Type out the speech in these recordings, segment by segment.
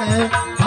哎。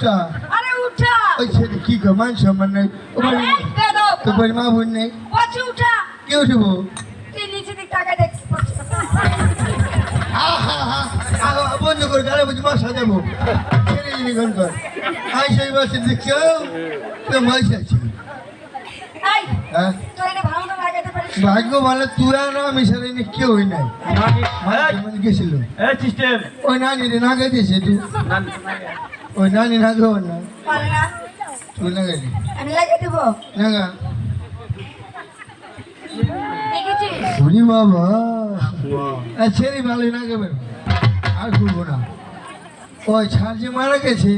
উঠা। আরে উঠা। ওই ছেলে কি কর মান সম্মান নাই। ও বাড়ি তো বাড়ি মা বোন নেই। বলছি উঠা। কে উঠবো? তুই নিচে দিক টাকা দেখছিস আহা হা আহা। বন্ধ করে গাড়ি বুঝি মা সাজাবো। ছেড়ে দিলি কোন কর। আই সেই মাসে দেখছ? তো মাস আছে এই হ্যাঁ? পারিস? ভাগ্য ভালো তুই আর না সাথে কেউ নাই। মানে গেছিল। ওই না তুই ওই নানি না গো না পারে না তুই না গাইলি আমি লাগিয়ে দেবো না গা শুনি বাবা আচ্ছা রে ভালো না গাবে আর করব না ওই ছাড় যে মারা গেছে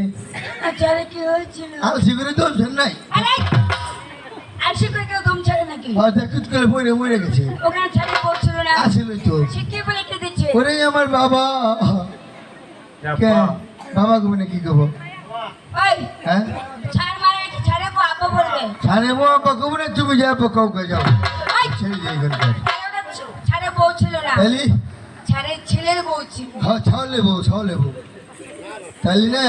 আর শিবিরে তো নাই আরে আশি করে কেউ দম ছাড়ে নাকি হয়তো করে পড়ে মরে গেছে ওখানে ছাড়ে পড়ছিল না আসলে তো সে কি বলে কে ওরে আমার বাবা কে বাবা গো মানে কি করব হ্যাঁ? ছাড় মারা কি ছাড়ে বো আব্বা বলবে। মো বাবা মানে তুমি যাও। কাউ কে যাও। ছেড়ে এখানকার ছাড়ে বউ ছিল না। ছাড়ে ছেলের বউ ছিল। হ্যাঁ ছাও লেবো ছাও লেবো তাইলি না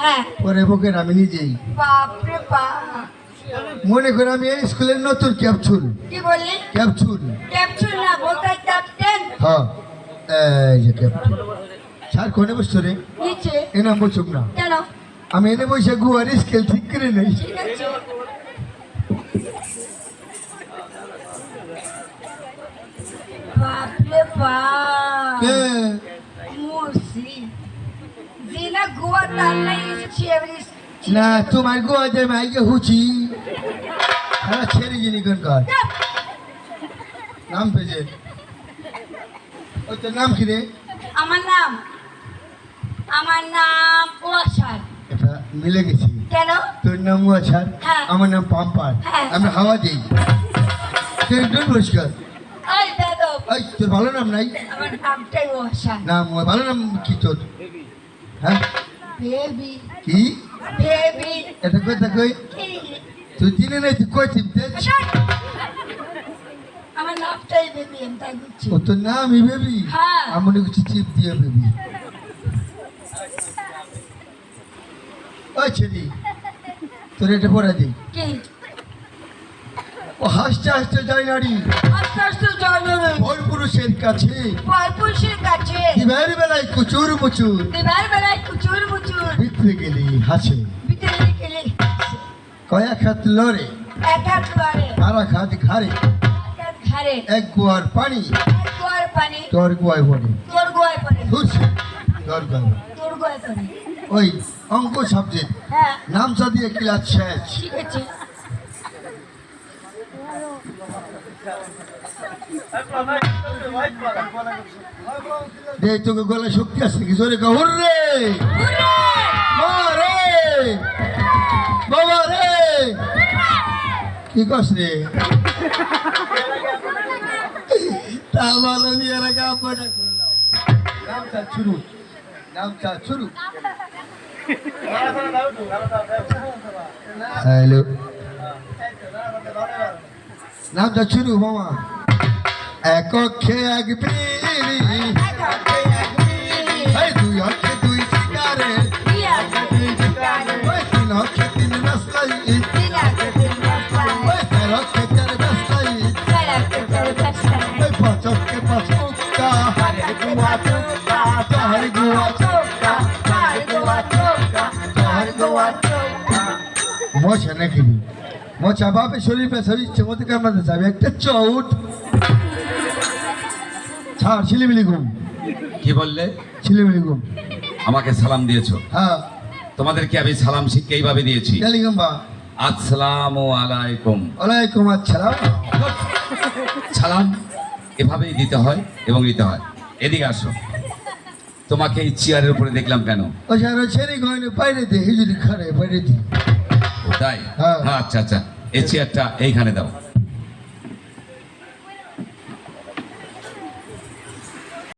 হ্যাঁ। পরে বুকে আমি নিজেই বাপরে বাপ। মনে করে আমি এই স্কুলের নতুন ক্যাপচুল কি বললি? ক্যাপচুল ক্যাপচুল না বলতে ক্যাপ্টেন হ্যাঁ এই যে স্যার কোনে বসছো রে? নিচে এ নাম বসুক না। কেন? আমি এনে বসে গুয়ার স্কেল ঠিক করে নেই। বাপরে বাপ। মুসি জিনা গোয়া তার নাই এসেছি না তোমার গোয়া যে মাইকে হুচি। হ্যাঁ ছেড়ে জিনি কোন কার নাম পেয়েছে। ওই তোর নাম কি রে? আমার নাম আমার নাম ওয়াসার এটা মিলে গেছি। কেন? তোর নাম আছার হ্যাঁ। আমার নাম পাম্পার। হ্যাঁ। আমরা হাওয়া দিই। পরিষ্কার। এই তোর ভালো নাম নাই? আমার নামটাই ওয়াসার নাম ভালো নাম কি তোর? হ্যাঁ? বেবি কি? বেবি এটা কই তা কই? তুই চিনে নাই তুই কই চিনতে? আমার নামটাই বেবি আমি তাই বুঝছি। ও তোর নামই বেবি হ্যাঁ। আমি করছি চিপ দিয়ে বেবি ওই ছেড়ি তোর এটা পড়া দিই ও হাসতে হাসতে যায় নারী আস্তে আস্তে জলে বর পুরুষের কাছে। পরপুরুষের কাছে। দিবার বেলায় কুচুর মুচুর। দিবার বেলায় কুচুর মুচুর। ভিতরে গেলে হাসে। ভিতরে গেলে কয়েক হাত লড়ে। এক হাত দুয়ারে আর এক হাত ঘাড়ে। এক গোয়ার পানি। এক গোয়ার পানি। তোর গোয়ায় পড়ে। তোর গোয়ায় পড়ে। ঘুরছে পড়ে ওই অঙ্ক সাবজেক্ট নাম সাদিয়ে ক্লাস শেষ। তোকে গলা শক্তি আছে কি? জোরে কহর রে রে বাবা রে কি কস রে? তা আগে আব্বাটা করলাম নামটা শুরু নামটা শুরু হ্যালো। নামটা শুরু মামা। এক এক বিড়ি মশা নাকি মশা বাপে শরীর পে শরীর চমৎকার কামড়াতে যাবে একটা চৌট। ছাড় ছিলিমিলি ঘুম। কি বললে? ছিলিমিলি ঘুম। আমাকে সালাম দিয়েছ। হ্যাঁ। তোমাদেরকে আমি সালাম শিখে এইভাবে দিয়েছি। আসসালামু আলাইকুম। ওয়ালাইকুম আসসালাম। সালাম এভাবেই দিতে হয় এবং নিতে হয়। এদিকে আসো। তোমাকে এই চেয়ারের উপরে দেখলাম কেন? ও স্যার ছেড়ে গয়নে বাইরে দে হিজুরি খারে বাইরে দি। তাই? হ্যাঁ। আচ্ছা আচ্ছা। এই চেয়ারটা এইখানে দাও।